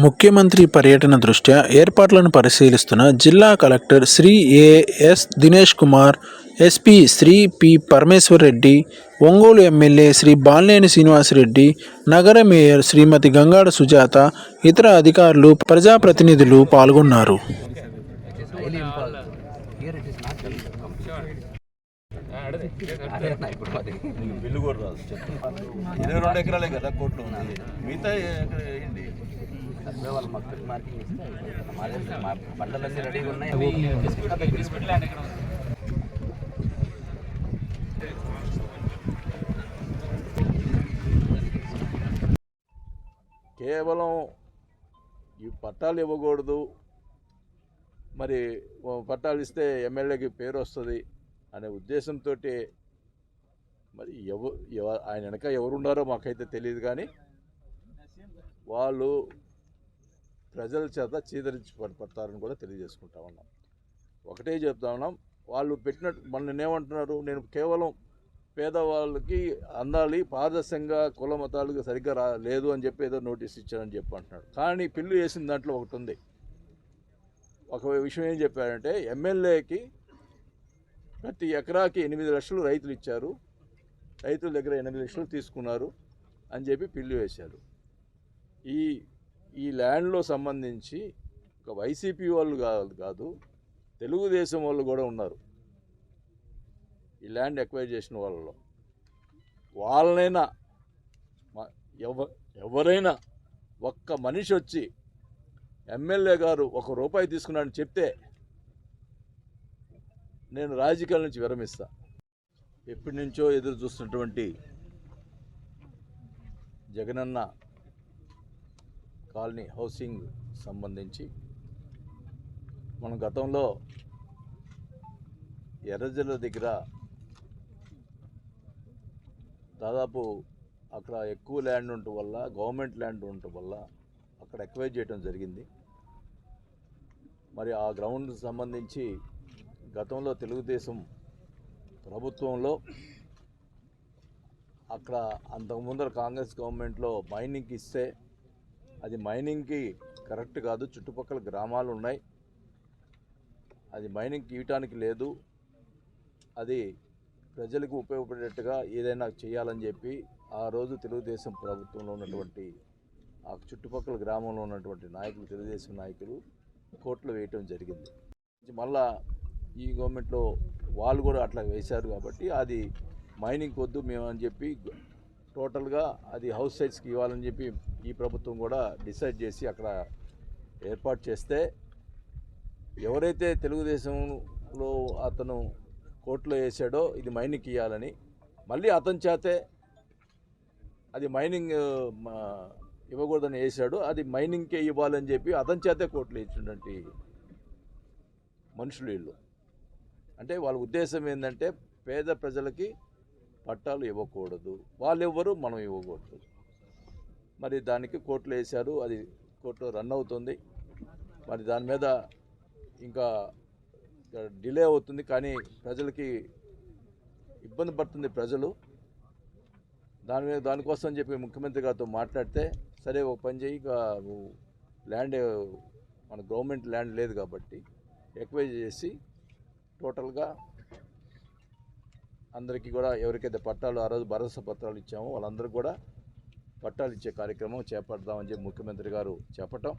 ముఖ్యమంత్రి పర్యటన దృష్ట్యా ఏర్పాట్లను పరిశీలిస్తున్న జిల్లా collector Shri AS Dinesh Kumar SP Shri P Parameshwar Reddy Ongole MLA Shri Balineni Srinivasa Reddy నగర మేయర్ శ్రీమతి గంగాడ సుజాత ఇతర అధికారులు ప్రజాప్రతినిధులు పాల్గొన్నారు. ఇప్పుడు అది బిల్లు కూడా రాదు చెప్తాను ఇరవై రెండు ఎకరాలే కదా కోట్లు ఉంది మిగతా ఎకర ఏంటి వాళ్ళు మాకు మార్కింగ్ ఇస్తే మా రెడీగా ఉన్నాయి కేవలం ఈ పట్టాలు ఇవ్వకూడదు. మరి పట్టాలు ఇస్తే ఎమ్మెల్యేకి పేరు వస్తుంది. అనే ఉద్దేశంతో మరి ఎవ ఎవ- ఆయన వెనక ఎవరున్నారో మాకైతే తెలియదు కానీ వాళ్ళు ప్రజల చేత చీదరించబడతారని పడతారని కూడా తెలియజేసుకుంటా ఉన్నాం. ఒకటే చెప్తా ఉన్నాం వాళ్ళు పెట్టినట్టు మనల్ని ఏమంటున్నారు నేను కేవలం పేదవాళ్ళకి అందాలి పారదర్శకంగా కుల మతాలకు సరిగ్గా రా లేదు అని చెప్పి ఏదో నోటీస్ ఇచ్చారని చెప్పి అంటున్నాడు. కానీ పిల్లు వేసిన దాంట్లో ఒకటి ఉంది. ఒక విషయం ఏం చెప్పారంటే ఎమ్మెల్యేకి ప్రతి ఎకరాకి ఎనిమిది లక్షలు రైతులు ఇచ్చారు. రైతుల దగ్గర ఎనిమిది లక్షలు తీసుకున్నారు అని చెప్పి పిల్లు వేశారు. ఈ ఈ ల్యాండ్లో సంబంధించి ఒక వైసీపీ వాళ్ళు కాదు కాదు తెలుగుదేశం వాళ్ళు కూడా ఉన్నారు. ఈ ల్యాండ్ ఎక్వైర్ చేసిన వాళ్ళలో. వాళ్ళనైనా ఎవ ఎవరైనా ఒక్క మనిషి వచ్చి ఎమ్మెల్యే గారు ఒక రూపాయి తీసుకున్నాడని చెప్తే నేను రాజకీయాల నుంచి విరమిస్తా. ఎప్పటి నుంచో ఎదురు చూస్తున్నటువంటి జగనన్న కాలనీ హౌసింగ్ సంబంధించి మనం గతంలో ఎర్రజల్ల దగ్గర దాదాపు అక్కడ ఎక్కువ ల్యాండ్ ఉండటం వల్ల గవర్నమెంట్ ల్యాండ్ ఉండటం వల్ల అక్కడ ఎక్వైర్ చేయడం జరిగింది. మరి ఆ గ్రౌండ్ సంబంధించి గతంలో తెలుగుదేశం ప్రభుత్వంలో అక్కడ అంతకు ముందర కాంగ్రెస్ గవర్నమెంట్లో మైనింగ్కి ఇస్తే అది మైనింగ్కి కరెక్ట్ కాదు. చుట్టుపక్కల గ్రామాలు ఉన్నాయి. అది మైనింగ్కి ఇవ్వటానికి లేదు. అది ప్రజలకు ఉపయోగపడేట్టుగా ఏదైనా చేయాలని చెప్పి ఆ రోజు తెలుగుదేశం ప్రభుత్వంలో ఉన్నటువంటి ఆ చుట్టుపక్కల గ్రామంలో ఉన్నటువంటి నాయకులు తెలుగుదేశం నాయకులు కోర్టులో వేయటం జరిగింది. మళ్ళా ఈ గవర్నమెంట్లో వాళ్ళు కూడా అట్లా వేశారు కాబట్టి అది మైనింగ్ వద్దు మేము అని చెప్పి టోటల్గా అది హౌస్ సైట్స్కి ఇవ్వాలని చెప్పి ఈ ప్రభుత్వం కూడా డిసైడ్ చేసి అక్కడ ఏర్పాటు చేస్తే ఎవరైతే తెలుగుదేశంలో అతను కోర్టులో వేసాడో ఇది మైనింగ్కి ఇవ్వాలని. మళ్ళీ అతని చేతే అది మైనింగ్ మా, ఇవ్వకూడదని వేసాడు అది మైనింగ్కే ఇవ్వాలని చెప్పి అతని చేతే కోర్టులో ఇచ్చినటువంటి మనుషులు వీళ్ళు. అంటే వాళ్ళ ఉద్దేశం ఏంటంటే పేద ప్రజలకి పట్టాలు ఇవ్వకూడదు. వాళ్ళు ఇవ్వరు మనం ఇవ్వకూడదు. మరి దానికి కోర్టులు వేశారు అది కోర్టు రన్ అవుతుంది. మరి దాని మీద ఇంకా డిలే అవుతుంది కానీ ప్రజలకి ఇబ్బంది పడుతుంది ప్రజలు. దాని మీద దానికోసం అని చెప్పి ముఖ్యమంత్రి గారితో మాట్లాడితే సరే ఒక పని చేయి ఇక ల్యాండ్ మన గవర్నమెంట్ ల్యాండ్ లేదు కాబట్టి ఎక్వైజ్ చేసి టోటల్గా అందరికీ కూడా ఎవరికైతే పట్టాలు ఆ రోజు భరోసా పత్రాలు ఇచ్చామో వాళ్ళందరూ కూడా పట్టాలు ఇచ్చే కార్యక్రమం చేపడదామని చెప్పి ముఖ్యమంత్రి గారు చెప్పటం